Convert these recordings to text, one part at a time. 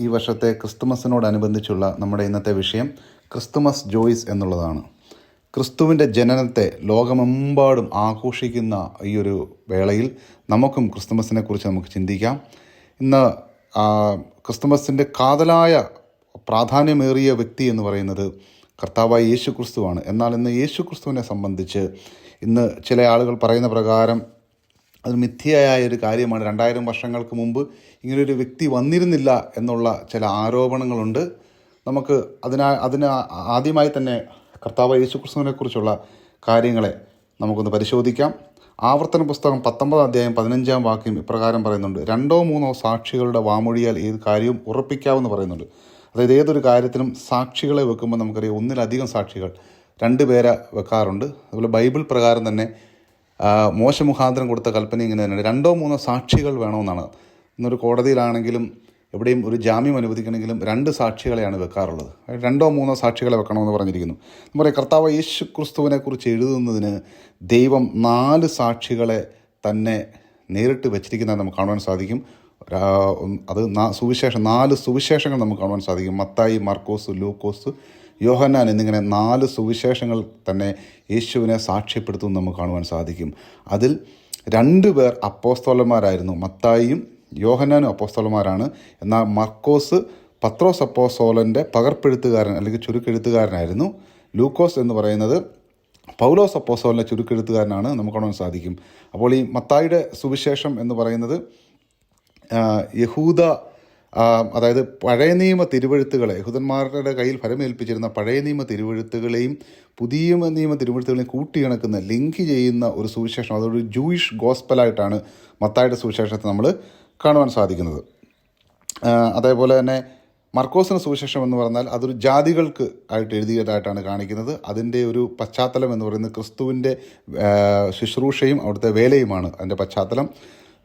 ഈ വർഷത്തെ ക്രിസ്തുമസിനോടനുബന്ധിച്ചുള്ള നമ്മുടെ ഇന്നത്തെ വിഷയം ക്രിസ്തുമസ് ജോയ്സ് എന്നുള്ളതാണ്. ക്രിസ്തുവിന്റെ ജനനത്തെ ലോകമെമ്പാടും ആഘോഷിക്കുന്ന ഈ ഒരു വേളയിൽ നമുക്കും ക്രിസ്തുമസിനെ കുറിച്ച് നമുക്ക് ചിന്തിക്കാം. ഇന്ന് ക്രിസ്തുമസിന്റെ കാതലായ പ്രാധാന്യമേറിയ വ്യക്തി എന്ന് പറയുന്നത് കർത്താവായ യേശു ക്രിസ്തുവാണ് എന്നാൽ ഇന്ന് യേശു ക്രിസ്തുവിനെ സംബന്ധിച്ച് ഇന്ന് ചില ആളുകൾ പറയുന്ന പ്രകാരം അത് മിഥ്യയായ ഒരു കാര്യമാണ്. രണ്ടായിരം വർഷങ്ങൾക്ക് മുമ്പ് ഇങ്ങനൊരു വ്യക്തി വന്നിരുന്നില്ല എന്നുള്ള ചില ആരോപണങ്ങളുണ്ട്. നമുക്ക് അതിനാ അതിന് ആദ്യമായി തന്നെ കർത്താവ് യേശുക്രിസ്തുവിനെക്കുറിച്ചുള്ള കുറിച്ചുള്ള കാര്യങ്ങളെ നമുക്കൊന്ന് പരിശോധിക്കാം. ആവർത്തന പുസ്തകം പത്തൊമ്പതാം അധ്യായം പതിനഞ്ചാം വാക്യം ഇപ്രകാരം പറയുന്നുണ്ട്. രണ്ടോ മൂന്നോ സാക്ഷികളുടെ വാമൊഴിയാൽ ഏത് കാര്യവും ഉറപ്പിക്കാമെന്ന് പറയുന്നുണ്ട്. അതായത് ഏതൊരു കാര്യത്തിനും സാക്ഷികളെ വെക്കുമ്പോൾ നമുക്കറിയാം ഒന്നിലധികം സാക്ഷികൾ രണ്ട് പേരെ വെക്കാറുണ്ട്. അതുപോലെ ബൈബിൾ പ്രകാരം തന്നെ ആ, മോശ മുഖാന്തരം കൊടുത്ത കൽപ്പന ഇങ്ങനെ തന്നെയാണ് രണ്ടോ മൂന്നോ സാക്ഷികൾ വേണമെന്നാണ്. ഇന്നൊരു കോടതിയിലാണെങ്കിലും എവിടെയും ഒരു ജാമ്യം അനുവദിക്കണമെങ്കിലും രണ്ട് സാക്ഷികളെയാണ് വെക്കാറുള്ളത്. രണ്ടോ മൂന്നോ സാക്ഷികളെ വെക്കണമെന്ന് പറഞ്ഞിരിക്കുന്നു. എന്ന് പറയുക കർത്താവ് യേശു ക്രിസ്തുവിനെക്കുറിച്ച് എഴുതുന്നതിന് ദൈവം നാല് സാക്ഷികളെ തന്നെ നേരിട്ട് വെച്ചിരിക്കുന്നത് നമുക്ക് കാണുവാൻ സാധിക്കും. അത് സുവിശേഷം നാല് സുവിശേഷങ്ങൾ നമുക്ക് കാണുവാൻ സാധിക്കും. മത്തായി മർക്കോസ് ലൂക്കോസ് യോഹന്നാൻ എന്നിങ്ങനെ നാല് സുവിശേഷങ്ങൾ തന്നെ യേശുവിനെ സാക്ഷ്യപ്പെടുത്തും നമുക്ക് കാണുവാൻ സാധിക്കും. അതിൽ രണ്ട് പേർ അപ്പോസ്തോലന്മാരായിരുന്നു. മത്തായിയും യോഹന്നാനും അപ്പോസ്തോലന്മാരാണ്. എന്നാൽ മർക്കോസ് പത്രോസ് അപ്പോസ്തോലന്റെ പകർപ്പെഴുത്തുകാരൻ അല്ലെങ്കിൽ ചുരുക്കെഴുത്തുകാരനായിരുന്നു. ലൂക്കോസ് എന്ന് പറയുന്നത് പൗലോസ് അപ്പോസ്തോലിന്റെ ചുരുക്കെഴുത്തുകാരനാണ് നമുക്ക് കാണുവാൻ സാധിക്കും. അപ്പോൾ ഈ മത്തായിയുടെ സുവിശേഷം എന്ന് പറയുന്നത് യഹൂദ അതായത് പഴയ നിയമ തിരുവഴുത്തുകളെ യഹൂദന്മാരുടെ കയ്യിൽ ഫലമേൽപ്പിച്ചിരുന്ന പഴയ നിയമ തിരുവഴുത്തുകളെയും പുതിയ നിയമ തിരുവഴുത്തുകളെയും കൂട്ടിയിണക്കുന്ന ലിങ്ക് ചെയ്യുന്ന ഒരു സുവിശേഷം അതൊരു ജൂയിഷ് ഗോസ്പലായിട്ടാണ് മത്തായുടെ സുവിശേഷത്തെ നമ്മൾ കാണുവാൻ സാധിക്കുന്നത്. അതേപോലെ തന്നെ മർക്കോസിന് സുവിശേഷം എന്ന് പറഞ്ഞാൽ അതൊരു ജാതികൾക്ക് ആയിട്ട് എഴുതിയതായിട്ടാണ് കാണിക്കുന്നത്. അതിന്റെ ഒരു പശ്ചാത്തലം എന്ന് പറയുന്നത് ക്രിസ്തുവിന്റെ ശുശ്രൂഷയും അവിടുത്തെ വേലയുമാണ് അതിന്റെ പശ്ചാത്തലം.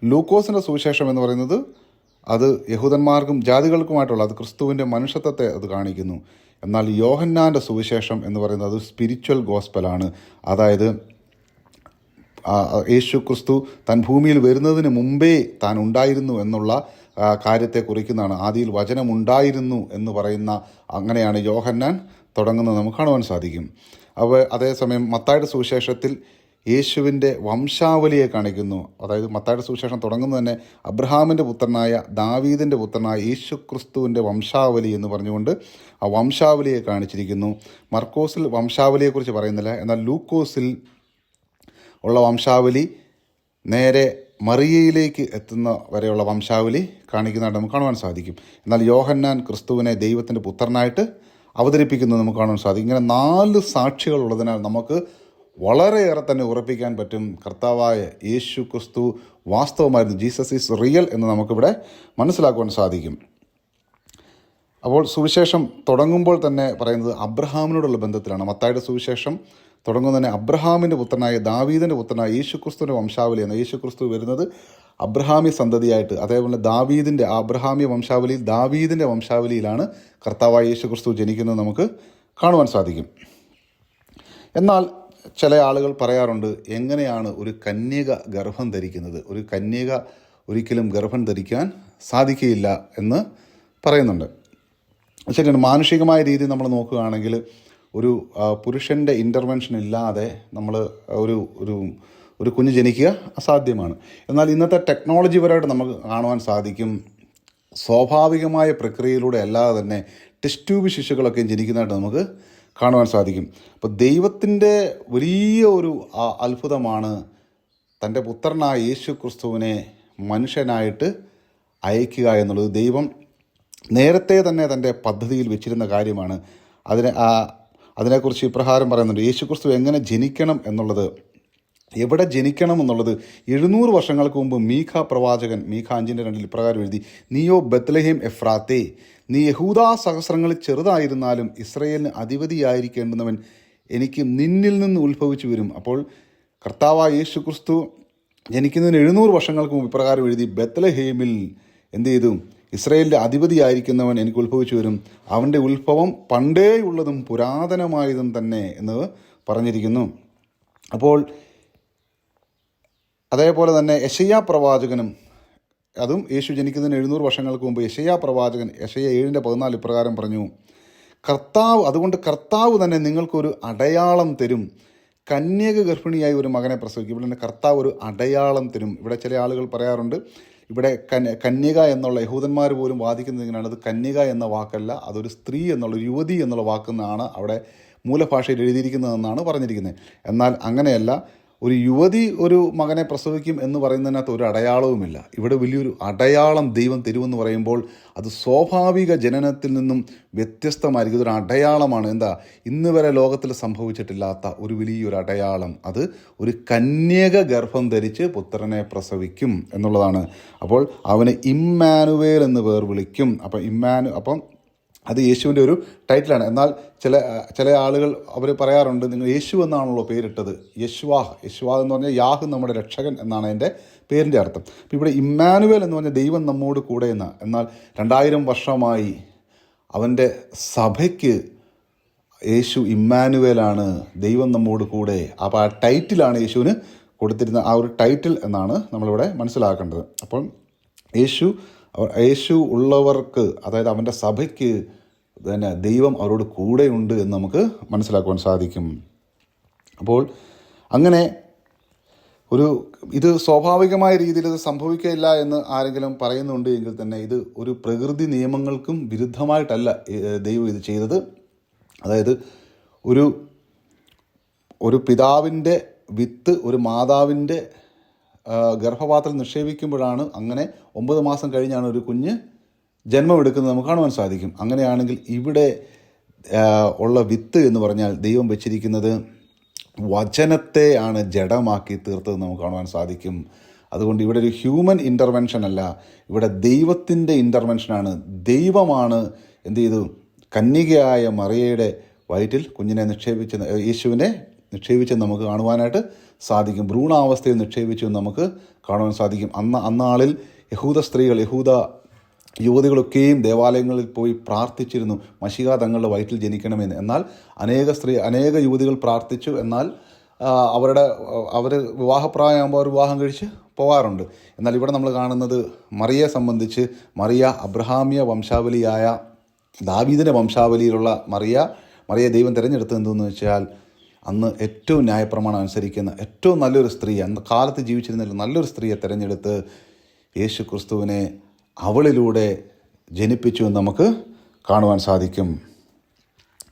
ലൂക്കോസിന്റെ സുവിശേഷം എന്ന് പറയുന്നത് അത് യഹൂദന്മാർക്കും ജാതികൾക്കുമായിട്ടുള്ള അത് ക്രിസ്തുവിന്റെ മനുഷ്യത്വത്തെ അത് കാണിക്കുന്നു. എന്നാൽ യോഹന്നാന്റെ സുവിശേഷം എന്ന് പറയുന്നത് അത് സ്പിരിച്വൽ ഗോസ്പലാണ് അതായത് യേശു ക്രിസ്തു തൻ ഭൂമിയിൽ വരുന്നതിന് മുമ്പേ താൻ ഉണ്ടായിരുന്നു എന്നുള്ള കാര്യത്തെ കുറിക്കുന്നതാണ്. ആദിയിൽ വചനമുണ്ടായിരുന്നു എന്ന് പറയുന്ന അങ്ങനെയാണ് യോഹന്നാൻ തുടങ്ങുന്നത് നമുക്ക് കാണുവാൻ സാധിക്കും. അപ്പോൾ അതേസമയം മത്തായുടെ സുവിശേഷത്തിൽ യേശുവിന്റെ വംശാവലിയെ കാണിക്കുന്നു. അതായത് മത്തായുടെ സുവിശേഷം തുടങ്ങുന്നത് തന്നെ അബ്രഹാമിന്റെ പുത്രനായ ദാവീദിന്റെ പുത്രനായ യേശു ക്രിസ്തുവിന്റെ വംശാവലി എന്ന് പറഞ്ഞുകൊണ്ട് ആ വംശാവലിയെ കാണിച്ചിരിക്കുന്നു. മർക്കോസിൽ വംശാവലിയെക്കുറിച്ച് പറയുന്നില്ല. എന്നാൽ ലൂക്കോസിൽ ഉള്ള വംശാവലി നേരെ മറിയയിലേക്ക് എത്തുന്ന വരെയുള്ള വംശാവലി കാണിക്കുന്നതായിട്ട് നമുക്ക് കാണുവാൻ സാധിക്കും. എന്നാൽ യോഹന്നാൻ ക്രിസ്തുവിനെ ദൈവത്തിന്റെ പുത്രനായിട്ട് അവതരിപ്പിക്കുന്നത് നമുക്ക് കാണുവാൻ സാധിക്കും. ഇങ്ങനെ നാല് സാക്ഷികൾ ഉള്ളതിനാൽ നമുക്ക് വളരെയേറെ തന്നെ ഉറപ്പിക്കാൻ പറ്റും. കർത്താവായ യേശു ക്രിസ്തു വാസ്തവമായിരുന്നു ജീസസ് ഈസ് റിയൽ എന്ന് നമുക്കിവിടെ മനസ്സിലാക്കുവാൻ സാധിക്കും. അപ്പോൾ സുവിശേഷം തുടങ്ങുമ്പോൾ തന്നെ പറയുന്നത് അബ്രഹാമിനോടുള്ള ബന്ധത്തിലാണ്. മത്തായുടെ സുവിശേഷം തുടങ്ങുന്ന തന്നെ അബ്രഹാമിന്റെ പുത്രനായ ദാവീദിന്റെ പുത്രനായ യേശുക്രിസ്തുവിന്റെ വംശാവലിയാണ്. യേശുക്രിസ്തു വരുന്നത് അബ്രഹാമി സന്തതിയായിട്ട്. അതേപോലെ ദാവീദിന്റെ അബ്രഹാമി വംശാവലിയിൽ ദാവീദിന്റെ വംശാവലിയിലാണ് കർത്താവായ യേശുക്രിസ്തു ജനിക്കുന്നത് നമുക്ക് കാണുവാൻ സാധിക്കും. എന്നാൽ ചില ആളുകൾ പറയാറുണ്ട് എങ്ങനെയാണ് ഒരു കന്യക ഗർഭം ധരിക്കുന്നത്? ഒരു കന്യക ഒരിക്കലും ഗർഭം ധരിക്കാൻ സാധിക്കുകയില്ല എന്ന് പറയുന്നുണ്ട്. ശരിയാണ് മാനുഷികമായ രീതി നമ്മൾ നോക്കുകയാണെങ്കിൽ ഒരു പുരുഷന്റെ ഇന്റർവെൻഷൻ ഇല്ലാതെ നമ്മൾ ഒരു ഒരു ഒരു കുഞ്ഞ് ജനിക്കുക അസാധ്യമാണ്. എന്നാൽ ഇന്നത്തെ ടെക്നോളജി പരമായിട്ട് നമുക്ക് കാണുവാൻ സാധിക്കും. സ്വാഭാവികമായ പ്രക്രിയയിലൂടെ അല്ലാതെ തന്നെ ടെസ്റ്റ് ട്യൂബ് ശിശുക്കളൊക്കെ ജനിക്കുന്നതായിട്ട് നമുക്ക് കാണുവാൻ സാധിക്കും. അപ്പോൾ ദൈവത്തിന്റെ വലിയ ഒരു അത്ഭുതമാണ് തന്റെ പുത്രനായ യേശു ക്രിസ്തുവിനെ മനുഷ്യനായിട്ട് അയക്കുക എന്നുള്ളത്. ദൈവം നേരത്തെ തന്നെ തന്റെ പദ്ധതിയിൽ വെച്ചിരുന്ന കാര്യമാണ്. അതിനെ അതിനെക്കുറിച്ച് ഇപ്രകാരം പറയുന്നുണ്ട്. യേശു ക്രിസ്തു എങ്ങനെ ജനിക്കണം എന്നുള്ളത് എവിടെ ജനിക്കണം എന്നുള്ളത് എഴുന്നൂറ് വർഷങ്ങൾക്ക് മുമ്പ് മീഖ പ്രവാചകൻ മീഖ അഞ്ചിന്റെ രണ്ടിൽ ഇപ്രകാരം എഴുതി നിയോ ബത്ലഹേം എഫ്രാത്തേ നീ യഹൂദാ സഹസ്രങ്ങളിൽ ചെറുതായിരുന്നാലും ഇസ്രയേലിന് അധിപതിയായിരിക്കേണ്ടുന്നവൻ എനിക്ക് നിന്നിൽ നിന്ന് ഉത്ഭവിച്ചു വരും. അപ്പോൾ കർത്താവായ യേശു ക്രിസ്തു ജനിക്കുന്നതിന് എഴുന്നൂറ് വർഷങ്ങൾക്ക് മുമ്പ് ഇപ്രകാരം എഴുതി ബത്ലഹേമിൽ എന്ത് ചെയ്തു? ഇസ്രയേലിന്റെ അധിപതിയായിരിക്കുന്നവൻ എനിക്ക് ഉത്ഭവിച്ചു വരും. അവന്റെ ഉത്ഭവം പണ്ടേയുള്ളതും പുരാതനമായതും തന്നെ എന്ന് പറഞ്ഞിരിക്കുന്നു. അപ്പോൾ അതേപോലെ തന്നെ യശയ്യാ പ്രവാചകനും അതും യേശു ജനിക്കുന്നതിന് എഴുന്നൂറ് വർഷങ്ങൾക്ക് മുമ്പ് യശയാ പ്രവാചകൻ യശയ ഏഴിന്റെ പതിനാല് ഇപ്രകാരം പറഞ്ഞു കർത്താവ് അതുകൊണ്ട് കർത്താവ് തന്നെ നിങ്ങൾക്കൊരു അടയാളം തരും. കന്യക ഗർഭിണിയായി ഒരു മകനെ പ്രസവിക്കും. ഇവിടെ തന്നെ കർത്താവ് ഒരു അടയാളം തരും. ഇവിടെ ചില ആളുകൾ പറയാറുണ്ട് ഇവിടെ കന്യക എന്നുള്ള യഹൂദന്മാർ പോലും വാദിക്കുന്നത് ഇങ്ങനെയാണ്. അത് കന്യക എന്ന വാക്കല്ല അതൊരു സ്ത്രീ എന്നുള്ള യുവതി എന്നുള്ള വാക്കെന്നാണ് അവിടെ മൂലഭാഷയിൽ എഴുതിയിരിക്കുന്നതെന്നാണ് പറഞ്ഞിരിക്കുന്നത്. എന്നാൽ അങ്ങനെയല്ല ഒരു യുവതി ഒരു മകനെ പ്രസവിക്കും എന്ന് പറയുന്നതിനകത്ത് ഒരു അടയാളവുമില്ല. ഇവിടെ വലിയൊരു അടയാളം ദൈവം തരുമെന്ന് പറയുമ്പോൾ അത് സ്വാഭാവിക ജനനത്തിൽ നിന്നും വ്യത്യസ്തമായിരിക്കും. ഇതൊരു അടയാളമാണ്. എന്താ? ഇന്ന് വരെ ലോകത്തിൽ സംഭവിച്ചിട്ടില്ലാത്ത ഒരു വലിയൊരു അടയാളം. അത് ഒരു കന്യക ഗർഭം ധരിച്ച് പുത്രനെ പ്രസവിക്കും എന്നുള്ളതാണ്. അപ്പോൾ അവന് ഇമ്മാനുവേൽ എന്ന് പേർ വിളിക്കും. അപ്പം ഇമ്മാനു അപ്പം അത് യേശുവിന്റെ ഒരു ടൈറ്റിലാണ്. എന്നാൽ ചില ചില ആളുകൾ അവർ പറയാറുണ്ട് നിങ്ങൾ യേശു എന്നാണല്ലോ പേരിട്ടത്. യശ്വാഹ്. യശ്വാഹ് എന്ന് പറഞ്ഞാൽ യാഹ് നമ്മുടെ രക്ഷകൻ എന്നാണ് അതിന്റെ പേരിന്റെ അർത്ഥം. അപ്പോൾ ഇവിടെ ഇമ്മാനുവൽ എന്ന് പറഞ്ഞാൽ ദൈവം നമ്മോട് കൂടെ എന്ന. എന്നാൽ രണ്ടായിരം വർഷമായി അവന്റെ സഭയ്ക്ക് യേശു ഇമ്മാനുവേലാണ് ദൈവം നമ്മോട് കൂടെ. അപ്പോൾ ആ ടൈറ്റിലാണ് യേശുവിന് കൊടുത്തിരുന്ന ആ ഒരു ടൈറ്റിൽ എന്നാണ് നമ്മളിവിടെ മനസ്സിലാക്കേണ്ടത്. അപ്പം യേശു യേശു ഉള്ളവർക്ക് അതായത് അവന്റെ സഭയ്ക്ക് പിന്നെ ദൈവം അവരോട് കൂടെയുണ്ട് എന്ന് നമുക്ക് മനസ്സിലാക്കുവാൻ സാധിക്കും. അപ്പോൾ അങ്ങനെ ഒരു ഇത് സ്വാഭാവികമായ രീതിയിൽ ഇത് സംഭവിക്കില്ല എന്ന് ആരെങ്കിലും പറയുന്നുണ്ട് എങ്കിൽ തന്നെ ഇത് ഒരു പ്രകൃതി നിയമങ്ങൾക്കും വിരുദ്ധമായിട്ടല്ല ദൈവം ഇത് ചെയ്തത്. അതായത് ഒരു ഒരു പിതാവിന്റെ വിത്ത് ഒരു മാതാവിന്റെ ഗർഭപാത്രം നിക്ഷേപിക്കുമ്പോഴാണ് അങ്ങനെ ഒമ്പത് മാസം കഴിഞ്ഞാണ് ഒരു കുഞ്ഞ് ജന്മമെടുക്കുന്നത് നമുക്ക് കാണുവാൻ സാധിക്കും. അങ്ങനെയാണെങ്കിൽ ഇവിടെ ഉള്ള വിത്ത് എന്ന് പറഞ്ഞാൽ ദൈവം വെച്ചിരിക്കുന്നത് വചനത്തെ ആണ് ജഡമാക്കി തീർത്തത് നമുക്ക് കാണുവാൻ സാധിക്കും. അതുകൊണ്ട് ഇവിടെ ഒരു ഹ്യൂമൻ ഇന്റർവെൻഷൻ അല്ല. ഇവിടെ ദൈവത്തിന്റെ ഇന്റർവെൻഷനാണ് ദൈവമാണ് എന്ത് ചെയ്തു? കന്യകയായ മറിയയുടെ വയറ്റിൽ കുഞ്ഞിനെ നിക്ഷേപിച്ച് യേശുവിനെ നിക്ഷേപിച്ച് നമുക്ക് കാണുവാനായിട്ട് സാധിക്കും. ഭ്രൂണാവസ്ഥയിൽ നിക്ഷേപിച്ചു നമുക്ക് കാണുവാൻ സാധിക്കും. അന്ന് അന്നാളിൽ യഹൂദ സ്ത്രീകൾ യഹൂദ യുവതികളൊക്കെയും ദേവാലയങ്ങളിൽ പോയി പ്രാർത്ഥിച്ചിരുന്നു. മഷിക തങ്ങളുടെ വയറ്റിൽ ജനിക്കണമെന്ന്. എന്നാൽ അനേക സ്ത്രീ അനേക യുവതികൾ പ്രാർത്ഥിച്ചു. എന്നാൽ അവരുടെ അവർ വിവാഹപ്രായമാകുമ്പോൾ അവർ വിവാഹം കഴിച്ച് പോകാറുണ്ട്. എന്നാൽ ഇവിടെ നമ്മൾ കാണുന്നത് മറിയെ സംബന്ധിച്ച് മറിയ അബ്രഹാമിയ വംശാവലിയായ ദാവീദിന്റെ വംശാവലിയിലുള്ള മറിയ മറിയ ദൈവം തിരഞ്ഞെടുത്തത് എന്തെന്ന് വെച്ചാൽ അന്ന് ഏറ്റവും ന്യായപ്രമാണം അനുസരിക്കുന്ന ഏറ്റവും നല്ലൊരു സ്ത്രീ അന്ന് കാലത്ത് ജീവിച്ചിരുന്ന നല്ലൊരു സ്ത്രീയെ തിരഞ്ഞെടുത്ത് യേശു ക്രിസ്തുവിനെ അവളിലൂടെ ജനിപ്പിച്ചു എന്ന് നമുക്ക് കാണുവാൻ സാധിക്കും.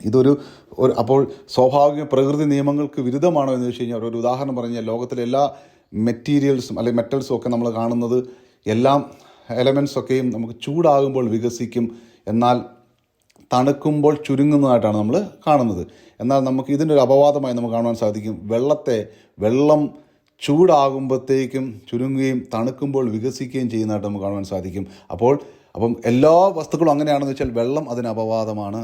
ഇതൊരു ഒരു അപ്പോൾ സ്വാഭാവിക പ്രകൃതി നിയമങ്ങൾക്ക് വിരുദ്ധമാണോ എന്ന് വെച്ച് കഴിഞ്ഞാൽ ഒരു ഉദാഹരണം പറഞ്ഞാൽ ലോകത്തിലെ എല്ലാ മെറ്റീരിയൽസും അല്ലെങ്കിൽ മെറ്റൽസും ഒക്കെ നമ്മൾ കാണുന്നത് എല്ലാം എലമെൻസ് ഒക്കെയും നമുക്ക് ചൂടാകുമ്പോൾ വികസിക്കും. എന്നാൽ തണുക്കുമ്പോൾ ചുരുങ്ങുന്നതായിട്ടാണ് നമ്മൾ കാണുന്നത്. എന്നാൽ നമുക്ക് ഇതിന്റെ ഒരു അപവാദമായി നമുക്ക് കാണുവാൻ സാധിക്കും. വെള്ളത്തെ വെള്ളം ചൂടാകുമ്പോഴത്തേക്കും ചുരുങ്ങുകയും തണുക്കുമ്പോൾ വികസിക്കുകയും ചെയ്യുന്നതായിട്ട് നമുക്ക് കാണുവാൻ സാധിക്കും. അപ്പോൾ അപ്പം എല്ലാ വസ്തുക്കളും അങ്ങനെയാണെന്ന് വെച്ചാൽ വെള്ളം അതിന് അപവാദമാണ്.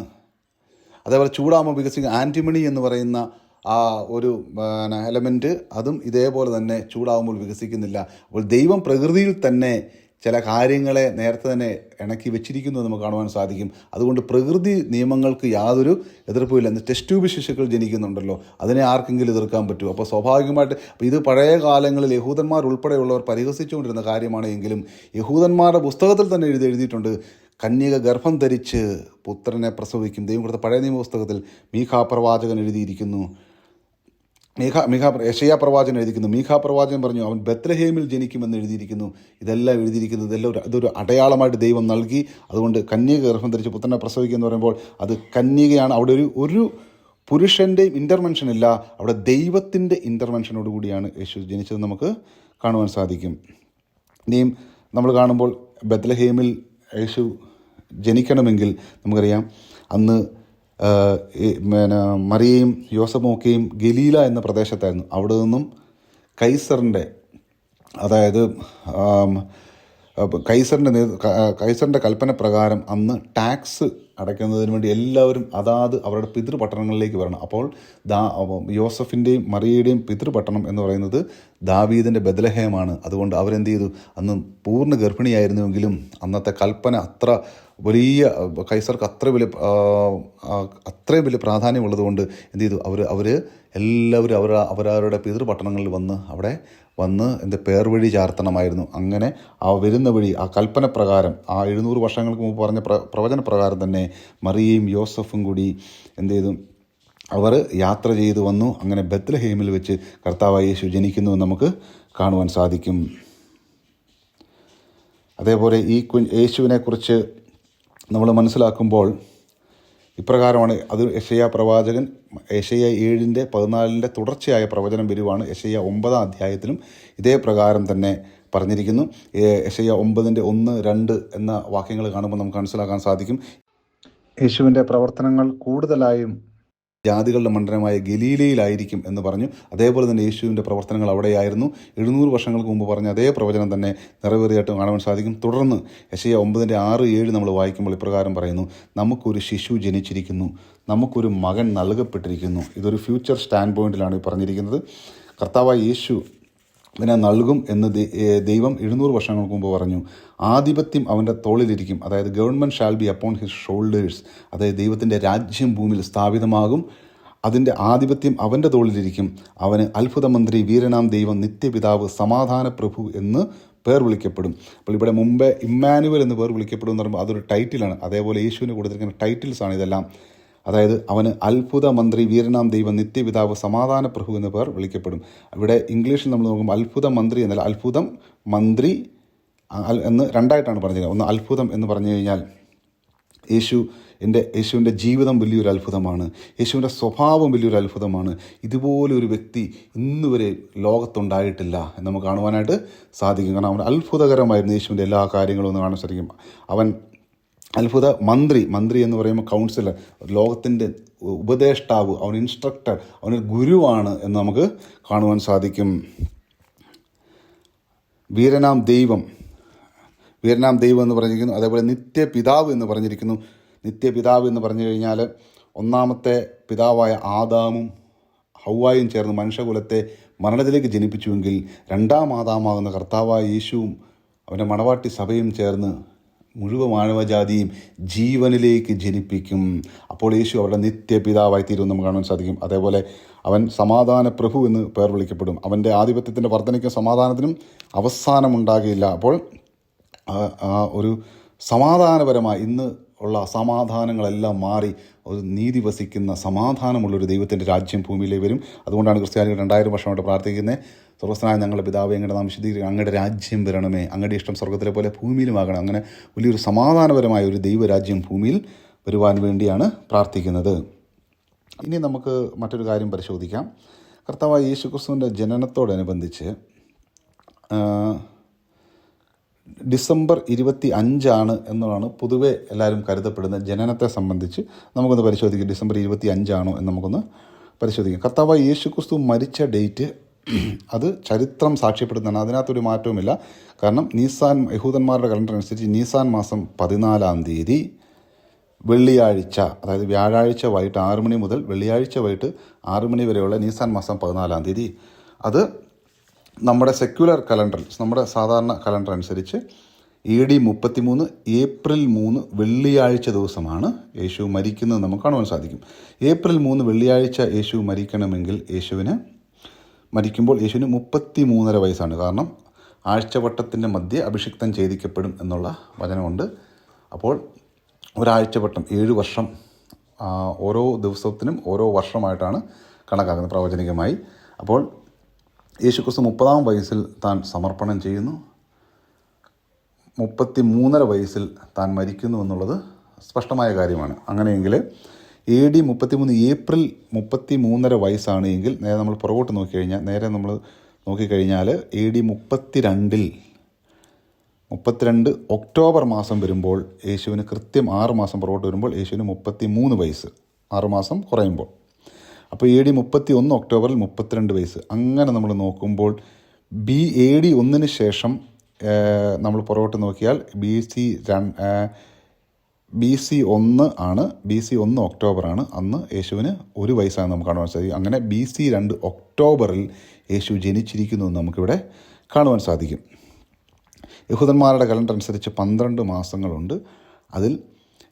അതേപോലെ ചൂടാകുമ്പോൾ വികസിക്കുന്ന ആന്റിമണി എന്ന് പറയുന്ന ആ ഒരു എലമെന്റ് അതും ഇതേപോലെ തന്നെ ചൂടാകുമ്പോൾ വികസിക്കുന്നില്ല. അപ്പോൾ ദൈവം പ്രകൃതിയിൽ തന്നെ ചില കാര്യങ്ങളെ നേരത്തെ തന്നെ ഇണക്കി വെച്ചിരിക്കുന്നു എന്ന് നമുക്ക് കാണുവാൻ സാധിക്കും. അതുകൊണ്ട് പ്രകൃതി നിയമങ്ങൾക്ക് യാതൊരു എതിർപ്പുമില്ല എന്ന് ടെസ്റ്റ് ട്യൂബ് ശിശുക്കൾ ജനിക്കുന്നുണ്ടല്ലോ. അതിനെ ആർക്കെങ്കിലും എതിർക്കാൻ പറ്റുമോ? അപ്പോൾ സ്വാഭാവികമായിട്ട് ഇത് പഴയ കാലങ്ങളിൽ യഹൂദന്മാർ ഉൾപ്പെടെയുള്ളവർ പരിഹസിച്ചുകൊണ്ടിരുന്ന കാര്യമാണ് എങ്കിലും യഹൂദന്മാരുടെ പുസ്തകത്തിൽ തന്നെ എഴുതി എഴുതിയിട്ടുണ്ട്. കന്യക ഗർഭം ധരിച്ച് പുത്രനെ പ്രസവിക്കും. ദൈവം കൊടുത്ത പഴയ നിയമ പുസ്തകത്തിൽ മീഖാ പ്രവാചകൻ എഴുതിയിരിക്കുന്നു. മീഖ മീഖ യശയാ പ്രവാചകൻ എഴുതിയിരിക്കുന്നു. മീഖാ പ്രവാചകൻ പറഞ്ഞു അവൻ ബത്ലഹേമിൽ ജനിക്കുമെന്ന് എഴുതിയിരിക്കുന്നു. ഇതെല്ലാം എഴുതിയിരിക്കുന്നത് ഇതെല്ലാം ഒരു അതൊരു അടയാളമായിട്ട് ദൈവം നൽകി. അതുകൊണ്ട് കന്യക ഗർഭം ധരിച്ച് പുത്രനെ പ്രസവിക്കുക എന്ന് പറയുമ്പോൾ അത് കന്യകയാണ്. അവിടെ ഒരു ഒരു പുരുഷന്റെയും ഇന്റർവെൻഷൻ ഇല്ല. അവിടെ ദൈവത്തിന്റെ ഇന്റർവെൻഷനോട് കൂടിയാണ് യേശു ജനിച്ചത് നമുക്ക് കാണുവാൻ സാധിക്കും. ഇനിയും നമ്മൾ കാണുമ്പോൾ ബത്ലഹേമിൽ യേശു ജനിക്കണമെങ്കിൽ നമുക്കറിയാം അന്ന് പിന്നെ മറിയയും യോസമോക്കയും ഗലീല എന്ന പ്രദേശത്തായിരുന്നു. അവിടെ നിന്നും കൈസറിന്റെ അതായത് കൈസറിന്റെ കൈസറിന്റെ കൽപ്പന പ്രകാരം അന്ന് ടാക്സ് അടയ്ക്കുന്നതിന് വേണ്ടി എല്ലാവരും അതാത് അവരുടെ പിതൃപട്ടണങ്ങളിലേക്ക് വരണം. അപ്പോൾ ദാ യോസഫിന്റെയും മറിയയുടെയും പിതൃപട്ടണം എന്ന് പറയുന്നത് ദാവീദിന്റെ ബദലഹേമാണ് അതുകൊണ്ട് അവരെന്ത് ചെയ്തു? അന്ന് പൂർണ ഗർഭിണിയായിരുന്നുവെങ്കിലും അന്നത്തെ കൽപ്പന അത്ര വലിയ കൈസർക്ക് അത്ര വലിയ അത്രയും വലിയ പ്രാധാന്യമുള്ളതുകൊണ്ട് എന്ത് ചെയ്തു? അവർ അവർ എല്ലാവരും അവർ അവരവരുടെ പിതൃപട്ടണങ്ങളിൽ വന്ന് അവിടെ വന്ന് എന്റെ പേർ വഴി ചാർത്തണമായിരുന്നു. അങ്ങനെ ആ വരുന്ന വഴി ആ കൽപ്പന പ്രകാരം ആ എഴുന്നൂറ് വർഷങ്ങൾക്ക് മുമ്പ് പറഞ്ഞ പ്ര പ്രവചന പ്രകാരം തന്നെ മറിയയും യോസഫും കൂടി എന്ത് ചെയ്തു? അവർ യാത്ര ചെയ്തു വന്നു. അങ്ങനെ ബത്ലഹേമിൽ വെച്ച് കർത്താവായ യേശു ജനിക്കുന്നു നമുക്ക് കാണുവാൻ സാധിക്കും. അതേപോലെ ഈ കു യേശുവിനെക്കുറിച്ച് നമ്മൾ മനസ്സിലാക്കുമ്പോൾ ഇപ്രകാരമാണ് അത് യഷയ പ്രവാചകൻ യഷയ ഏഴിന്റെ പതിനാലിന്റെ തുടർച്ചയായ പ്രവചനം വരുവാണ് യഷയ ഒമ്പതാം അധ്യായത്തിലും ഇതേ പ്രകാരം തന്നെ പറഞ്ഞിരിക്കുന്നു. യഷയ ഒമ്പതിന്റെ ഒന്ന് രണ്ട് എന്ന വാക്യങ്ങൾ കാണുമ്പോൾ നമുക്ക് മനസ്സിലാക്കാൻ സാധിക്കും. യേശുവിന്റെ പ്രവർത്തനങ്ങൾ കൂടുതലായും ജാതികളുടെ മണ്ഡലമായ ഗലീലയിലായിരിക്കും എന്ന് പറഞ്ഞു. അതേപോലെ തന്നെ യേശുവിന്റെ പ്രവർത്തനങ്ങൾ അവിടെയായിരുന്നു. എഴുന്നൂറ് വർഷങ്ങൾക്ക് മുമ്പ് പറഞ്ഞ അതേ പ്രവചനം തന്നെ നിറവേറിയായിട്ട് കാണുവാൻ സാധിക്കും. തുടർന്ന് യശയ ഒമ്പതിന്റെ ആറ് ഏഴ് നമ്മൾ വായിക്കുമ്പോൾ ഇപ്രകാരം പറയുന്നു. നമുക്കൊരു ശിശു ജനിച്ചിരിക്കുന്നു. നമുക്കൊരു മകൻ നൽകപ്പെട്ടിരിക്കുന്നു. ഇതൊരു ഫ്യൂച്ചർ സ്റ്റാൻഡ് പോയിന്റിലാണ് പറഞ്ഞിരിക്കുന്നത്. കർത്താവായ യേശു ഇതിനെ നൽകും എന്ന് ദൈവം എഴുന്നൂറ് വർഷങ്ങൾക്ക് മുമ്പ് പറഞ്ഞു. ആധിപത്യം അവന്റെ തോളിലിരിക്കും. അതായത് government shall be upon his shoulders അതായത് ദൈവത്തിന്റെ രാജ്യം ഭൂമിയിൽ സ്ഥാപിതമാകും. അതിന്റെ ആധിപത്യം അവന്റെ തോളിലിരിക്കും. അവന് അത്ഭുതമന്ത്രി വീരനാം ദൈവം നിത്യപിതാവ് സമാധാന പ്രഭു എന്ന് പേർ വിളിക്കപ്പെടും. അപ്പോൾ ഇവിടെ മുമ്പേ ഇമ്മാനുവൽ എന്ന് പേർ വിളിക്കപ്പെടും എന്ന് പറയുമ്പോൾ അതൊരു ടൈറ്റിലാണ് അതേപോലെ യേശുവിന് കൊടുത്തിരിക്കുന്ന ടൈറ്റിൽസാണ് ഇതെല്ലാം. അതായത് അവന് അത്ഭുത മന്ത്രി വീരനാം ദൈവം നിത്യപിതാവ് സമാധാന പ്രഭു എന്ന പേർ വിളിക്കപ്പെടും. ഇവിടെ ഇംഗ്ലീഷിൽ നമ്മൾ നോക്കുമ്പോൾ അത്ഭുത മന്ത്രി എന്നല്ല അത്ഭുതം മന്ത്രി എന്ന് രണ്ടായിട്ടാണ് പറഞ്ഞത് ഒന്ന് അത്ഭുതം എന്ന് പറഞ്ഞു കഴിഞ്ഞാൽ യേശു എന്റെ യേശുവിന്റെ ജീവിതം വലിയൊരു അത്ഭുതമാണ്. യേശുവിന്റെ സ്വഭാവം വലിയൊരു അത്ഭുതമാണ്. ഇതുപോലെ ഒരു വ്യക്തി ഇന്ന് വരെ ലോകത്തുണ്ടായിട്ടില്ല എന്ന് നമുക്ക് കാണുവാനായിട്ട് സാധിക്കും. കാരണം അവൻ അത്ഭുതകരമായിരുന്നു യേശുവിന്റെ എല്ലാ കാര്യങ്ങളും ഒന്ന് കാണാൻ സാധിക്കും. അവൻ അത്ഭുത മന്ത്രി മന്ത്രി എന്ന് പറയുമ്പോൾ കൗൺസിലർ ലോകത്തിന്റെ ഉപദേഷ്ടാവ് അവൻ ഇൻസ്ട്രക്ടർ അവനൊരു ഗുരുവാണ് എന്ന് നമുക്ക് കാണുവാൻ സാധിക്കും. വീരനാം ദൈവം വീരനാം ദൈവം എന്ന് പറഞ്ഞിരിക്കുന്നു. അതേപോലെ നിത്യപിതാവ് എന്ന് പറഞ്ഞിരിക്കുന്നു. നിത്യപിതാവ് എന്ന് പറഞ്ഞു കഴിഞ്ഞാൽ ഒന്നാമത്തെ പിതാവായ ആദാമും ഹൗവായും ചേർന്ന് മനുഷ്യകുലത്തെ മരണത്തിലേക്ക് ജനിപ്പിച്ചുവെങ്കിൽ രണ്ടാം ആദാമാകുന്ന കർത്താവായ യേശുവും അവന്റെ മണവാട്ടി സഭയും ചേർന്ന് മുഴുവൻ മാനവജാതിയും ജീവനിലേക്ക് ജനിപ്പിക്കും. അപ്പോൾ യേശു അവരുടെ നിത്യപിതാവായി തീരുമെന്ന് നമുക്ക് കാണാൻ സാധിക്കും. അതേപോലെ അവൻ സമാധാന പ്രഭു എന്ന് പേർ വിളിക്കപ്പെടും. അവന്റെ ആധിപത്യത്തിന്റെ വർധനയ്ക്കും സമാധാനത്തിനും അവസാനമുണ്ടാകില്ല. അപ്പോൾ ഒരു സമാധാനപരമായി ഇന്ന് ഉള്ള സമാധാനങ്ങളെല്ലാം മാറി ഒരു നീതി വസിക്കുന്ന സമാധാനമുള്ളൊരു ദൈവത്തിന്റെ രാജ്യം ഭൂമിയിലേക്ക് വരും. അതുകൊണ്ടാണ് ക്രിസ്ത്യാനികൾ രണ്ടായിരം വർഷമായിട്ട് പ്രാർത്ഥിക്കുന്നത്. സ്വർഗസ്നായ ഞങ്ങളുടെ പിതാവ് അങ്ങയുടെ നാം വിശദീകരിക്കുക അങ്ങയുടെ രാജ്യം വരണമേ. അങ്ങയുടെ ഇഷ്ടം സ്വർഗത്തിലെ പോലെ ഭൂമിയിലുമാകണം. അങ്ങനെ വലിയൊരു സമാധാനപരമായ ഒരു ദൈവരാജ്യം ഭൂമിയിൽ വരുവാൻ വേണ്ടിയാണ് പ്രാർത്ഥിക്കുന്നത്. ഇനി നമുക്ക് മറ്റൊരു കാര്യം പരിശോധിക്കാം. കർത്താവായ യേശു ക്രിസ്തുവിന്റെ ജനനത്തോടനുബന്ധിച്ച് ഡിസംബർ ഇരുപത്തി അഞ്ചാണ് എന്നതാണ് പൊതുവെ എല്ലാവരും കരുതപ്പെടുന്ന ജനനത്തെ സംബന്ധിച്ച് നമുക്കൊന്ന് പരിശോധിക്കാം. ഡിസംബർ ഇരുപത്തി അഞ്ചാണോ എന്ന് നമുക്കൊന്ന് പരിശോധിക്കാം. കർത്താവായ യേശു ക്രിസ്തു മരിച്ച ഡേറ്റ് അത് ചരിത്രം സാക്ഷ്യപ്പെടുന്നതാണ് അതിനകത്തൊരു മാറ്റവുമില്ല. കാരണം നീസാൻ യഹൂദന്മാരുടെ കലണ്ടർ അനുസരിച്ച് നീസാൻ മാസം പതിനാലാം തീയതി വെള്ളിയാഴ്ച അതായത് വ്യാഴാഴ്ച വൈകിട്ട് ആറ് മണി മുതൽ വെള്ളിയാഴ്ച വൈകിട്ട് ആറ് മണി വരെയുള്ള നീസാൻ മാസം പതിനാലാം തീയതി. അത് നമ്മുടെ സെക്യുലർ കലണ്ടറിൽ നമ്മുടെ സാധാരണ കലണ്ടർ അനുസരിച്ച് എ ഡി മുപ്പത്തിമൂന്ന് ഏപ്രിൽ മൂന്ന് വെള്ളിയാഴ്ച ദിവസമാണ് യേശു മരിക്കുന്നത് നമുക്ക് കാണുവാൻ സാധിക്കും. ഏപ്രിൽ മൂന്ന് വെള്ളിയാഴ്ച യേശു മരിക്കണമെങ്കിൽ യേശുവിന് മരിക്കുമ്പോൾ യേശുവിന് മുപ്പത്തി മൂന്നര വയസ്സാണ്. കാരണം ആഴ്ചവട്ടത്തിന്റെ മധ്യ അഭിഷിക്തം ചെയ്തിക്കപ്പെടും എന്നുള്ള വചനമുണ്ട്. അപ്പോൾ ഒരാഴ്ചവട്ടം ഏഴ് വർഷം ഓരോ ദിവസത്തിനും ഓരോ വർഷമായിട്ടാണ് കണക്കാക്കുന്നത് പ്രവചനികമായി. അപ്പോൾ യേശുക്രിസ്തു മുപ്പതാം വയസ്സിൽ താൻ സമർപ്പണം ചെയ്യുന്നു. മുപ്പത്തി മൂന്നര വയസ്സിൽ താൻ മരിക്കുന്നു എന്നുള്ളത് സ്പഷ്ടമായ കാര്യമാണ്. അങ്ങനെയെങ്കിൽ എ ഡി മുപ്പത്തിമൂന്ന് ഏപ്രിൽ മുപ്പത്തി മൂന്നര വയസ്സാണ് എങ്കിൽ നേരെ നമ്മൾ പുറകോട്ട് നോക്കിക്കഴിഞ്ഞാൽ നേരെ നമ്മൾ നോക്കിക്കഴിഞ്ഞാൽ എ ഡി മുപ്പത്തി രണ്ടിൽ മുപ്പത്തിരണ്ട് ഒക്ടോബർ മാസം വരുമ്പോൾ യേശുവിന് കൃത്യം ആറ് മാസം പുറകോട്ട് വരുമ്പോൾ യേശുവിന് മുപ്പത്തി മൂന്ന് വയസ്സ്. ആറ് മാസം കുറയുമ്പോൾ. അപ്പോൾ എ ഡി മുപ്പത്തി ഒന്ന് ഒക്ടോബറിൽ മുപ്പത്തിരണ്ട് വയസ്സ്. അങ്ങനെ നമ്മൾ നോക്കുമ്പോൾ ബി എ ഡി ഒന്നിന് ശേഷം നമ്മൾ പുറകോട്ട് നോക്കിയാൽ ബി സി ബി സി ഒന്ന് ആണ് ബി സി ഒന്ന് ഒക്ടോബറാണ് അന്ന് യേശുവിന് ഒരു വയസ്സാണ് നമുക്ക് കാണുവാൻ സാധിക്കും. അങ്ങനെ ബി സി രണ്ട് ഒക്ടോബറിൽ യേശു ജനിച്ചിരിക്കുന്നു എന്ന് നമുക്കിവിടെ കാണുവാൻ സാധിക്കും. യഹൂദന്മാരുടെ കലണ്ടർ അനുസരിച്ച് പന്ത്രണ്ട് മാസങ്ങളുണ്ട്. അതിൽ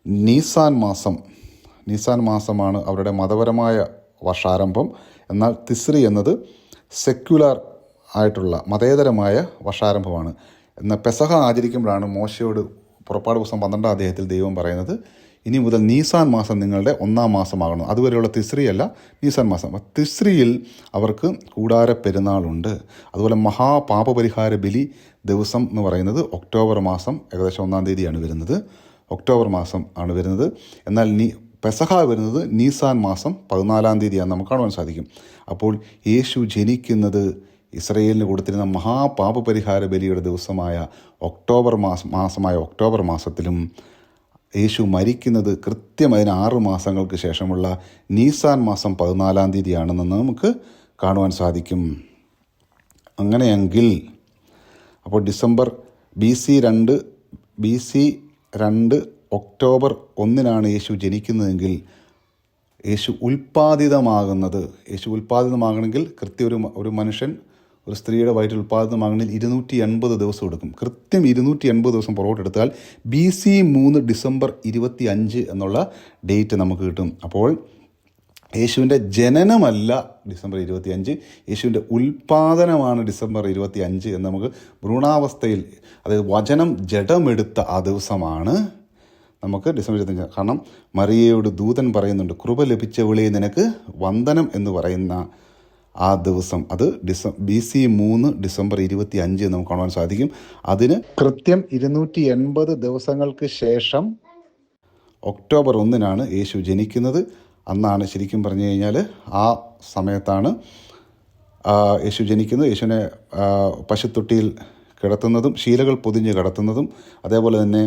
നീസാൻ മാസം നീസാൻ മാസമാണ് അവരുടെ മതപരമായ വർഷാരംഭം. എന്നാൽ തിസ്രി എന്നത് സെക്യുലർ ആയിട്ടുള്ള മതേതരമായ വർഷാരംഭമാണ്. എന്നാൽ പെസഹ ആചരിക്കുമ്പോഴാണ് മോശയോട് പുറപ്പാട് പുസ്തകം പന്ത്രണ്ടാം അദ്ദേഹത്തിൽ ദൈവം പറയുന്നത് ഇനി മുതൽ നീസാൻ മാസം നിങ്ങളുടെ ഒന്നാം മാസമാകണം. അതുവരെയുള്ള തിസ്രിയല്ല നീസാൻ മാസം. തിസ്രിയിൽ അവർക്ക് കൂടാര പെരുന്നാളുണ്ട്. അതുപോലെ മഹാപാപപരിഹാര ബലി ദിവസം എന്ന് പറയുന്നത് ഒക്ടോബർ മാസം ഏകദേശം ഒന്നാം തീയതിയാണ് വരുന്നത്. ഒക്ടോബർ മാസം ആണ് വരുന്നത്. എന്നാൽ നീ പെസഹ വരുന്നത് നീസാൻ മാസം പതിനാലാം തീയതിയാണ് നമുക്ക് കാണുവാൻ സാധിക്കും. അപ്പോൾ യേശു ജനിക്കുന്നത് ഇസ്രയേലിന് കൊടുത്തിരുന്ന മഹാപാപപരിഹാര ബലിയുടെ ദിവസമായ ഒക്ടോബർ മാസം മാസമായ ഒക്ടോബർ മാസത്തിലും യേശു മരിക്കുന്നത് കൃത്യം അതിന് ആറ് മാസങ്ങൾക്ക് ശേഷമുള്ള നീസാൻ മാസം പതിനാലാം തീയതിയാണെന്ന് നമുക്ക് കാണുവാൻ സാധിക്കും. അങ്ങനെയെങ്കിൽ അപ്പോൾ ഡിസംബർ ബി സി രണ്ട് ബി സി രണ്ട് ഒക്ടോബർ ഒന്നിനാണ് യേശു ജനിക്കുന്നതെങ്കിൽ യേശു ഉൽപ്പാദിതമാകുന്നത് യേശു ഉൽപ്പാദിതമാകണമെങ്കിൽ കൃത്യ ഒരു ഒരു മനുഷ്യൻ ഒരു സ്ത്രീയുടെ വയറ്റിൽ ഉൽപ്പാദിതമാകണമെങ്കിൽ ഇരുന്നൂറ്റി എൺപത് ദിവസം എടുക്കും. കൃത്യം ഇരുന്നൂറ്റി എൺപത് ദിവസം പുറകോട്ട് എടുത്താൽ ബി സി മൂന്ന് ഡിസംബർ ഇരുപത്തി അഞ്ച് എന്നുള്ള ഡേറ്റ് നമുക്ക് കിട്ടും. അപ്പോൾ യേശുവിന്റെ ജനനമല്ല ഡിസംബർ ഇരുപത്തി അഞ്ച് യേശുവിന്റെ ഉൽപ്പാദനമാണ് ഡിസംബർ ഇരുപത്തി അഞ്ച് എന്ന് നമുക്ക് ഭ്രൂണാവസ്ഥയിൽ അതായത് വചനം ജഡമെടുത്ത ആ ദിവസമാണ് നമുക്ക് ഡിസംബർ ഇരുപത്തഞ്ച് കാരണം മറിയയോട് ദൂതൻ പറയുന്നുണ്ട് കൃപ ലഭിച്ചവളെ നിനക്ക് വന്ദനം എന്ന് പറയുന്ന ആ ദിവസം അത് ഡിസം ബി സി മൂന്ന് ഡിസംബർ ഇരുപത്തി അഞ്ച് നമുക്ക് കാണുവാൻ സാധിക്കും. അതിന് കൃത്യം ഇരുന്നൂറ്റി എൺപത് ദിവസങ്ങൾക്ക് ശേഷം ഒക്ടോബർ ഒന്നിനാണ് യേശു ജനിക്കുന്നത്. അന്നാണ് ശരിക്കും പറഞ്ഞു കഴിഞ്ഞാൽ ആ സമയത്താണ് യേശു ജനിക്കുന്നത്. യേശുവിനെ പശുത്തൊട്ടിയിൽ കിടത്തുന്നതും ശീലകൾ പൊതിഞ്ഞ് കിടത്തുന്നതും അതേപോലെ തന്നെ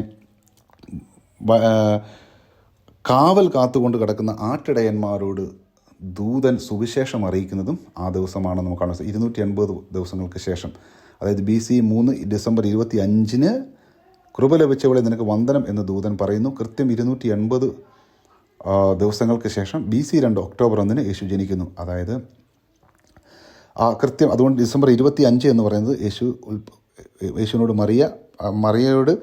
കാവൽ കാത്തുകൊണ്ട് കിടക്കുന്ന ആട്ടിടയന്മാരോട് ദൂതൻ സുവിശേഷം അറിയിക്കുന്നതും ആ ദിവസമാണ് നമുക്ക് കാണാൻ ഇരുന്നൂറ്റി എൺപത് ദിവസങ്ങൾക്ക് ശേഷം. അതായത് ബി സി മൂന്ന് ഡിസംബർ ഇരുപത്തി അഞ്ചിന് കൃപ ലഭിച്ചവളെ നിനക്ക് വന്ദനം എന്ന് ദൂതൻ പറയുന്നു. കൃത്യം ഇരുന്നൂറ്റി എൺപത് ദിവസങ്ങൾക്ക് ശേഷം ബി സി രണ്ട് ഒക്ടോബർ ഒന്നിന് യേശു ജനിക്കുന്നു. അതായത് ആ കൃത്യം അതുകൊണ്ട് ഡിസംബർ ഇരുപത്തി അഞ്ച് എന്ന് പറയുന്നത് യേശു യേശുവിനോട് മറിയ മറിയയോട്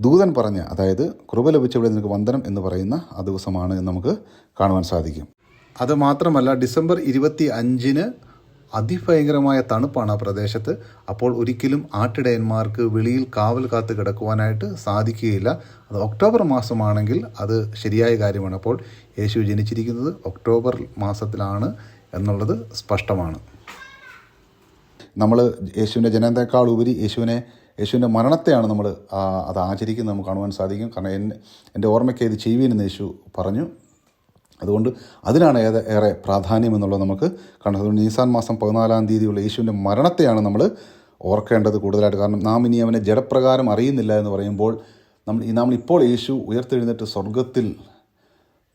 ദൂതൻ പറഞ്ഞ അതായത് കൃപ ലഭിച്ചവിടെ നിനക്ക് വന്ദനം എന്ന് പറയുന്ന ആ ദിവസമാണ് നമുക്ക് കാണുവാൻ സാധിക്കും. അത് മാത്രമല്ല ഡിസംബർ ഇരുപത്തി അഞ്ചിന് അതിഭയങ്കരമായ തണുപ്പാണ് ആ പ്രദേശത്ത്. അപ്പോൾ ഒരിക്കലും ആട്ടിടയന്മാർക്ക് വെളിയിൽ കാവൽ കാത്ത് കിടക്കുവാനായിട്ട് സാധിക്കുകയില്ല. അത് ഒക്ടോബർ മാസമാണെങ്കിൽ അത് ശരിയായ കാര്യമാണ്. അപ്പോൾ യേശു ജനിച്ചിരിക്കുന്നത് ഒക്ടോബർ മാസത്തിലാണ് എന്നുള്ളത് സ്പഷ്ടമാണ്. നമ്മൾ യേശുവിന്റെ ജനനത്തെക്കാൾ ഉപരി യേശുവിനെ യേശുവിന്റെ മരണത്തെയാണ് നമ്മൾ അത് ആചരിക്കുന്നത് നമുക്ക് കാണുവാൻ സാധിക്കും. കാരണം എന്റെ ഓർമ്മയ്ക്ക് ഇത് ചെയ്യുവീനെന്ന് യേശു പറഞ്ഞു. അതുകൊണ്ട് അതിനാണ് ഏത് ഏറെ പ്രാധാന്യം എന്നുള്ളത് നമുക്ക് കാണാം. അതുകൊണ്ട് നീസാൻ മാസം പതിനാലാം തീയതിയുള്ള യേശുവിന്റെ മരണത്തെയാണ് നമ്മൾ ഓർക്കേണ്ടത് കൂടുതലായിട്ട്. കാരണം നാം ഇനി അവനെ ജഡപ്രകാരം അറിയുന്നില്ല എന്ന് പറയുമ്പോൾ നമ്മൾ നമ്മൾ ഇപ്പോൾ യേശു ഉയർത്തെഴുന്നേറ്റ് സ്വർഗത്തിൽ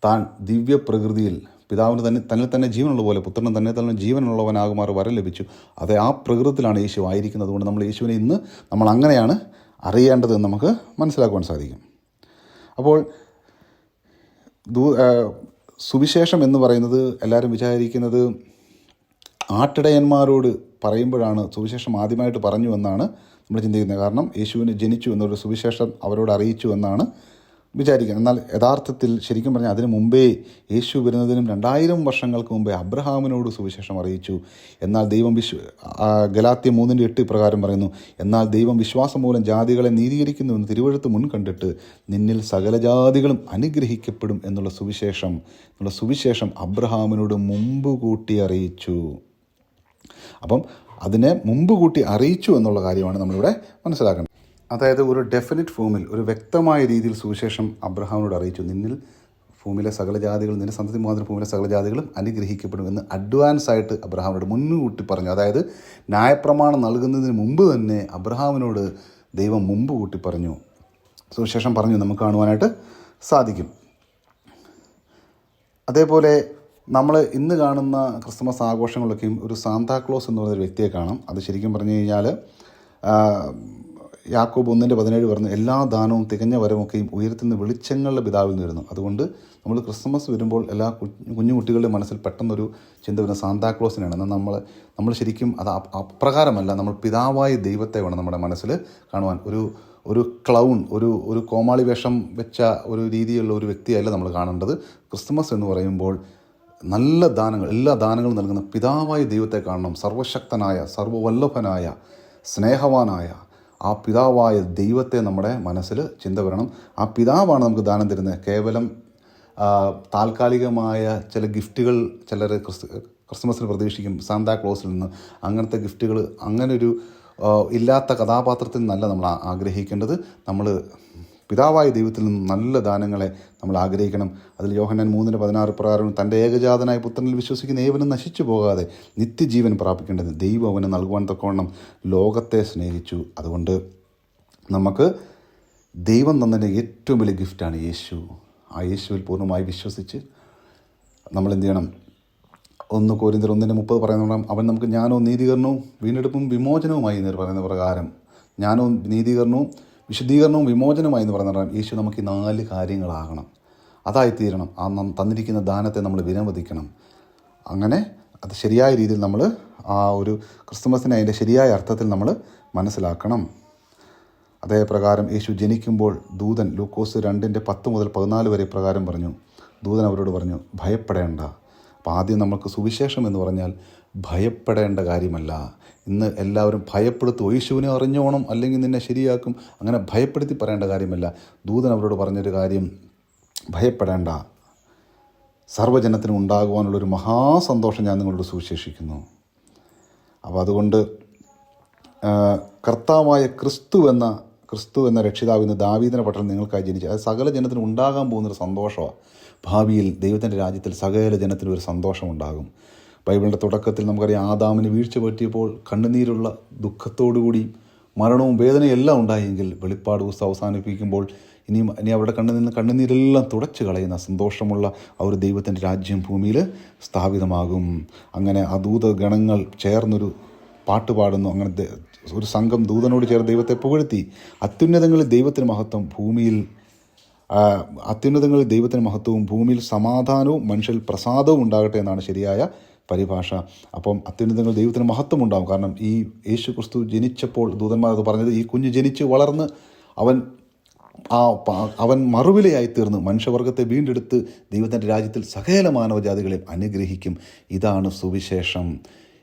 താൻ ദിവ്യപ്രകൃതിയിൽ പിതാവിന് തന്നെ തന്നിൽ തന്നെ ജീവനുള്ള പോലെ പുത്രനും തന്നെ തന്നെ ജീവനുള്ളവനാകുമാർ വരം ലഭിച്ചു. അതെ ആ പ്രകൃതത്തിലാണ് യേശു ആയിരിക്കുന്നത്. അതുകൊണ്ട് നമ്മൾ യേശുവിനെ ഇന്ന് നമ്മൾ അങ്ങനെയാണ് അറിയേണ്ടത് എന്ന് നമുക്ക് മനസ്സിലാക്കുവാൻ സാധിക്കും. അപ്പോൾ സുവിശേഷം എന്ന് പറയുന്നത് എല്ലാവരും വിചാരിക്കുന്നത് ആട്ടിടയന്മാരോട് പറയുമ്പോഴാണ് സുവിശേഷം ആദ്യമായിട്ട് പറഞ്ഞു എന്നാണ് നമ്മൾ ചിന്തിക്കുന്നത്. കാരണം യേശുവിന് ജനിച്ചു എന്നൊരു സുവിശേഷം അവരോട് അറിയിച്ചു എന്നാണ് വിചാരിക്കുന്നത് എന്നാൽ യഥാർത്ഥത്തിൽ ശരിക്കും പറഞ്ഞാൽ അതിനു മുമ്പേ യേശു വരുന്നതിനും രണ്ടായിരം വർഷങ്ങൾക്ക് മുമ്പേ അബ്രഹാമിനോട് സുവിശേഷം അറിയിച്ചു. എന്നാൽ ദൈവം വിശ്വ ഗലാത്തി മൂന്നിന്റെ എട്ട് ഇപ്രകാരം പറയുന്നു എന്നാൽ ദൈവം വിശ്വാസം മൂലം ജാതികളെ നീതീകരിക്കുന്നുവെന്ന് തിരുവഴുത്ത് മുൻ കണ്ടിട്ട് നിന്നിൽ സകല ജാതികളും അനുഗ്രഹിക്കപ്പെടും എന്നുള്ള സുവിശേഷം എന്നുള്ള സുവിശേഷം അബ്രഹാമിനോട് മുമ്പ് കൂട്ടി അറിയിച്ചു. അപ്പം അതിനെ മുമ്പ് കൂട്ടി അറിയിച്ചു എന്നുള്ള കാര്യമാണ് നമ്മളിവിടെ മനസ്സിലാക്കേണ്ടത്. അതായത് ഒരു ഡെഫിനറ്റ് ഫോമിൽ ഒരു വ്യക്തമായ രീതിയിൽ സുവിശേഷം അബ്രഹാമിനോട് അറിയിച്ചു. നിന്നിൽ ഭൂമിയിലെ സകല ജാതികളും നിന്റെ സന്തതി മുഖാന്തരം ഭൂമിയിലെ സകല ജാതികളും അനുഗ്രഹിക്കപ്പെടും എന്ന് അഡ്വാൻസ് ആയിട്ട് അബ്രഹാമിനോട് മുൻകൂട്ടി പറഞ്ഞു. അതായത് ന്യായപ്രമാണം നൽകുന്നതിന് മുമ്പ് തന്നെ അബ്രഹാമിനോട് ദൈവം മുമ്പ് കൂട്ടി പറഞ്ഞു. സുവിശേഷം പറഞ്ഞു നമുക്ക് കാണുവാനായിട്ട് സാധിക്കും. അതേപോലെ നമ്മൾ ഇന്ന് കാണുന്ന ക്രിസ്മസ് ആഘോഷങ്ങളൊക്കെയും ഒരു സാന്താക്ലോസ് എന്ന് പറയുന്ന ഒരു വ്യക്തിയെ കാണാം. അത് ശരിക്കും പറഞ്ഞു കഴിഞ്ഞാൽ യാക്കോബ് ഒന്നിന്റെ പതിനേഴ് പറഞ്ഞു എല്ലാ ദാനവും തികഞ്ഞ വരമൊക്കെയും ഉയരത്തുന്ന വെളിച്ചങ്ങളുടെ പിതാവിൽ നിന്ന് വരുന്നു. അതുകൊണ്ട് നമ്മൾ ക്രിസ്മസ് വരുമ്പോൾ എല്ലാ കുഞ്ഞു കുട്ടികളുടെ മനസ്സിൽ പെട്ടെന്നൊരു ചിന്ത വരുന്ന സാന്താക്ലോസിനാണ് എന്നാൽ നമ്മൾ നമ്മൾ ശരിക്കും അത് അപ്രകാരമല്ല നമ്മൾ പിതാവായ ദൈവത്തെ വേണം നമ്മുടെ മനസ്സിൽ കാണുവാൻ. ഒരു ഒരു ക്ലൗൺ ഒരു ഒരു കോമാളി വേഷം വെച്ച ഒരു രീതിയിലുള്ള ഒരു വ്യക്തിയല്ല നമ്മൾ കാണേണ്ടത്. ക്രിസ്മസ് എന്ന് പറയുമ്പോൾ നല്ല ദാനങ്ങൾ എല്ലാ ദാനങ്ങളും നൽകുന്ന പിതാവായ ദൈവത്തെ കാണണം. സർവശക്തനായ സർവവല്ലഭനായ സ്നേഹവാനായ ആ പിതാവായ ദൈവത്തെ നമ്മുടെ മനസ്സിൽ ചിന്ത വരണം. ആ പിതാവാണ് നമുക്ക് ദാനം തരുന്നത്. കേവലം താൽക്കാലികമായ ചില ഗിഫ്റ്റുകൾ ചിലർ ക്രിസ് ക്രിസ്മസിന് പ്രതീക്ഷിക്കും. സാന്താ ക്ലോസിൽ നിന്ന് അങ്ങനത്തെ ഗിഫ്റ്റുകൾ അങ്ങനൊരു ഇല്ലാത്ത കഥാപാത്രത്തിൽ നിന്നല്ല നമ്മൾ ആഗ്രഹിക്കേണ്ടത്. നമ്മൾ പിതാവായ ദൈവത്തിൽ നിന്ന് നല്ല ദാനങ്ങളെ നമ്മൾ ആഗ്രഹിക്കണം. അതിൽ യോഹന്നാൻ മൂന്നിന് പതിനാറ് പ്രകാരം തന്റെ ഏകജാതനായ പുത്രനിൽ വിശ്വസിക്കുന്ന ഏവനും നശിച്ചു പോകാതെ നിത്യജീവൻ പ്രാപിക്കേണ്ടത് ദൈവം അവന് നൽകുവാൻ തക്കവണ്ണം ലോകത്തെ സ്നേഹിച്ചു. അതുകൊണ്ട് നമുക്ക് ദൈവം തന്നതിന്റെ ഏറ്റവും വലിയ ഗിഫ്റ്റാണ് യേശു. ആ യേശുവിൽ പൂർണമായി വിശ്വസിച്ച് നമ്മൾ എന്ത് ചെയ്യണം? ഒന്ന് കോരിന്തർ ഒന്നിന്റെ മുപ്പത് പറയുന്ന അവൻ നമുക്ക് ജ്ഞാനവും നീതീകരണവും വീണ്ടെടുപ്പും വിമോചനവുമായി എന്ന് പറയുന്ന പ്രകാരം ജ്ഞാനവും നീതീകരണവും വിശുദ്ധീകരണവും വിമോചനവുമായി എന്ന് പറഞ്ഞാൽ യേശു നമുക്ക് ഈ നാല് കാര്യങ്ങളാകണം. അതായിത്തീരണം. ആ നം- തന്നിരിക്കുന്ന ദാനത്തെ നമ്മൾ വിലമതിക്കണം. അങ്ങനെ അത് ശരിയായ രീതിയിൽ നമ്മൾ ആ ഒരു ക്രിസ്തുമസിനെ അതിന്റെ ശരിയായ അർത്ഥത്തിൽ നമ്മൾ മനസ്സിലാക്കണം. അതേ പ്രകാരം യേശു ജനിക്കുമ്പോൾ ദൂതൻ ലൂക്കോസ് രണ്ടിന്റെ പത്ത് മുതൽ പതിനാല് വരെ പ്രകാരം പറഞ്ഞു. ദൂതൻ അവരോട് പറഞ്ഞു ഭയപ്പെടേണ്ട. അപ്പോൾ ആദ്യം നമുക്ക് സുവിശേഷം എന്ന് പറഞ്ഞാൽ ഭയപ്പെടേണ്ട കാര്യമല്ല. ഇന്ന് എല്ലാവരും ഭയപ്പെടുത്തും. യേശുവിനെ അറിഞ്ഞോണം അല്ലെങ്കിൽ നിന്നെ ശരിയാക്കും. അങ്ങനെ ഭയപ്പെടുത്തി പറയേണ്ട കാര്യമല്ല. ദൂതൻ അവരോട് പറഞ്ഞൊരു കാര്യം ഭയപ്പെടേണ്ട. സർവജനത്തിനും ഉണ്ടാകുവാനുള്ളൊരു മഹാസന്തോഷം ഞാൻ നിങ്ങളോട് സുവിശേഷിക്കുന്നു. അപ്പോൾ അതുകൊണ്ട് കർത്താവായ ക്രിസ്തു എന്ന ക്രിസ്തു എന്ന രക്ഷിതാവ് ഇന്ന് ദാവീദിനെ പട്ടണം നിങ്ങൾക്കായി ജനിച്ചു. അത് സകല ജനത്തിന് ഉണ്ടാകാൻ പോകുന്നൊരു സന്തോഷമാണ് ഭാവിയിൽ ദൈവത്തിന്റെ രാജ്യത്തിൽ സകല ജനത്തിനും ഒരു സന്തോഷമുണ്ടാകും. ബൈബിളിന്റെ തുടക്കത്തിൽ നമുക്കറിയാം ആദാമിന് വീഴ്ച പറ്റിയപ്പോൾ കണ്ണുനീരുള്ള ദുഃഖത്തോടുകൂടി മരണവും വേദനയും എല്ലാം ഉണ്ടായെങ്കിൽ വെളിപ്പാട് പുസ്തകം അവസാനിപ്പിക്കുമ്പോൾ ഇനിയും ഇനി അവരുടെ കണ്ണിൽ നിന്ന് കണ്ണുനീരെല്ലാം തുടച്ചു കളയുന്ന സന്തോഷമുള്ള ആ ഒരു ദൈവത്തിന്റെ രാജ്യം ഭൂമിയിൽ സ്ഥാപിതമാകും. അങ്ങനെ ആ ദൂതഗണങ്ങൾ ചേർന്നൊരു പാട്ട് പാടുന്നു. അങ്ങനെ ഒരു സംഘം ദൂതനോട് ചേർന്ന് ദൈവത്തെ പുകഴ്ത്തി. അത്യുന്നതങ്ങളിൽ ദൈവത്തിന് മഹത്വം ഭൂമിയിൽ അത്യുന്നതങ്ങളിൽ ദൈവത്തിന് മഹത്വവും ഭൂമിയിൽ സമാധാനവും മനുഷ്യരിൽ പ്രസാദവും ഉണ്ടാകട്ടെ എന്നാണ് ശരിയായ പരിഭാഷ. അപ്പം അത്യുന്നതങ്ങൾ ദൈവത്തിന് മഹത്വം ഉണ്ടാകും കാരണം ഈ യേശു ക്രിസ്തു ജനിച്ചപ്പോൾ ദൂതന്മാർ അത് പറഞ്ഞത് ഈ കുഞ്ഞ് ജനിച്ച് വളർന്ന് അവൻ ആ അവൻ മറുവിലയായി തീർന്ന് മനുഷ്യവർഗത്തെ വീണ്ടെടുത്ത് ദൈവത്തിന്റെ രാജ്യത്തിൽ സകല മാനവജാതികളെ അനുഗ്രഹിക്കും. ഇതാണ് സുവിശേഷം.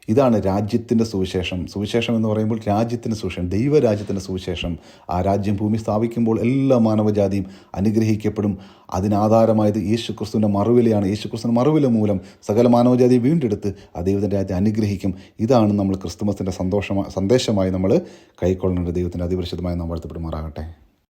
ഇതാണ് രാജ്യത്തിന്റെ സുവിശേഷം. സുവിശേഷം എന്ന് പറയുമ്പോൾ രാജ്യത്തിന്റെ സുവിശേഷം ദൈവരാജ്യത്തിന്റെ സുവിശേഷം. ആ രാജ്യം ഭൂമി സ്ഥാപിക്കുമ്പോൾ എല്ലാ മാനവജാതിയും അനുഗ്രഹിക്കപ്പെടും. അതിനാധാരമായത് യേശു ക്രിസ്തുവിന്റെ മറുവിലയാണ്. യേശു ക്രിസ്തുവിന്റെ മറുവില മൂലം സകല മാനവജാതിയെ വീണ്ടെടുത്ത് ആ ദൈവത്തിന്റെ രാജ്യം അനുഗ്രഹിക്കും. ഇതാണ് നമ്മൾ ക്രിസ്തുമസിന്റെ സന്തോഷമായി സന്ദേശമായി നമ്മൾ കൈക്കൊള്ളേണ്ടത് ദൈവത്തിന്റെ അതിപരിശുദ്ധമായി നാം വാഴ്ത്തപ്പെടുമാറാകട്ടെ.